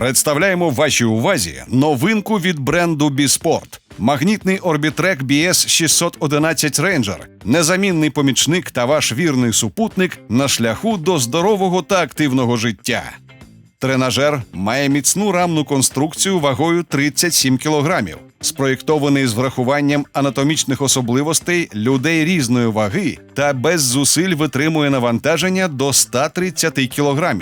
Представляємо вашій увазі новинку від бренду Біспорт. Магнітний орбітрек BS 611 Ranger – незамінний помічник та ваш вірний супутник на шляху до здорового та активного життя. Тренажер має міцну рамну конструкцію вагою 37 кг, спроєктований з врахуванням анатомічних особливостей людей різної ваги та без зусиль витримує навантаження до 130 кг.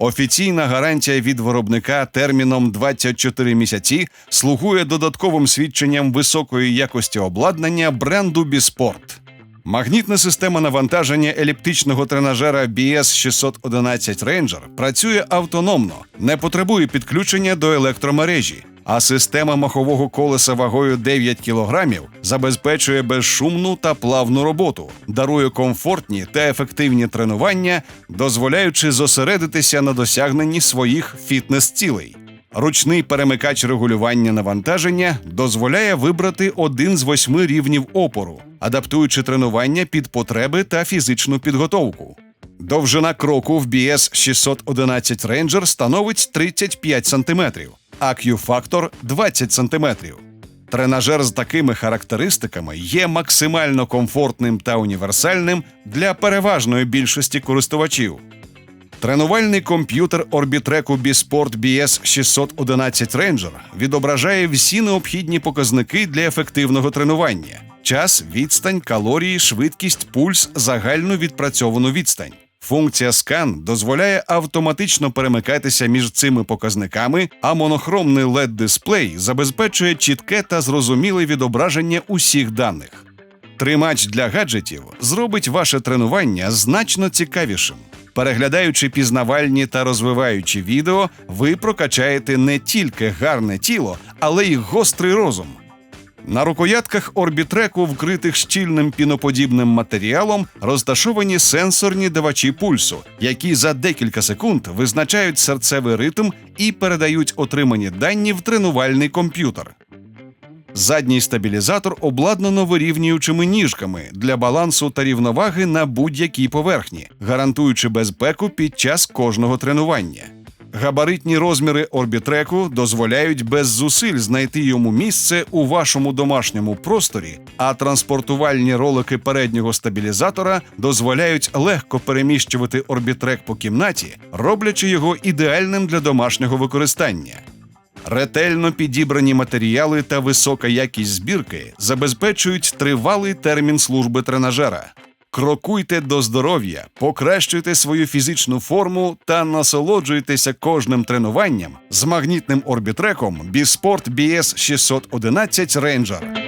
Офіційна гарантія від виробника терміном 24 місяці слугує додатковим свідченням високої якості обладнання бренду Біспорт. Магнітна система навантаження еліптичного тренажера BS 611 Ranger працює автономно, не потребує підключення до електромережі, а система махового колеса вагою 9 кг забезпечує безшумну та плавну роботу, дарує комфортні та ефективні тренування, дозволяючи зосередитися на досягненні своїх фітнес-цілей. Ручний перемикач регулювання навантаження дозволяє вибрати один з восьми рівнів опору, адаптуючи тренування під потреби та фізичну підготовку. Довжина кроку в BS 611 Ranger становить 35 см, Q-фактор 20 см. Тренажер з такими характеристиками є максимально комфортним та універсальним для переважної більшості користувачів. Тренувальний комп'ютер орбітреку Біспорт BS 611 Ranger відображає всі необхідні показники для ефективного тренування: час, відстань, калорії, швидкість, пульс, загальну відпрацьовану відстань. Функція скан дозволяє автоматично перемикатися між цими показниками, а монохромний led дисплей забезпечує чітке та зрозуміле відображення усіх даних. Тримач для гаджетів зробить ваше тренування значно цікавішим. Переглядаючи пізнавальні та розвиваючі відео, ви прокачаєте не тільки гарне тіло, але й гострий розум. На рукоятках орбітреку, вкритих щільним піноподібним матеріалом, розташовані сенсорні давачі пульсу, які за декілька секунд визначають серцевий ритм і передають отримані дані в тренувальний комп'ютер. Задній стабілізатор обладнано вирівнюючими ніжками для балансу та рівноваги на будь-якій поверхні, гарантуючи безпеку під час кожного тренування. Габаритні розміри орбітреку дозволяють без зусиль знайти йому місце у вашому домашньому просторі, а транспортувальні ролики переднього стабілізатора дозволяють легко переміщувати орбітрек по кімнаті, роблячи його ідеальним для домашнього використання. Ретельно підібрані матеріали та висока якість збірки забезпечують тривалий термін служби тренажера. Крокуйте до здоров'я, покращуйте свою фізичну форму та насолоджуйтеся кожним тренуванням з магнітним орбітреком Біспорт BS 611 Ranger.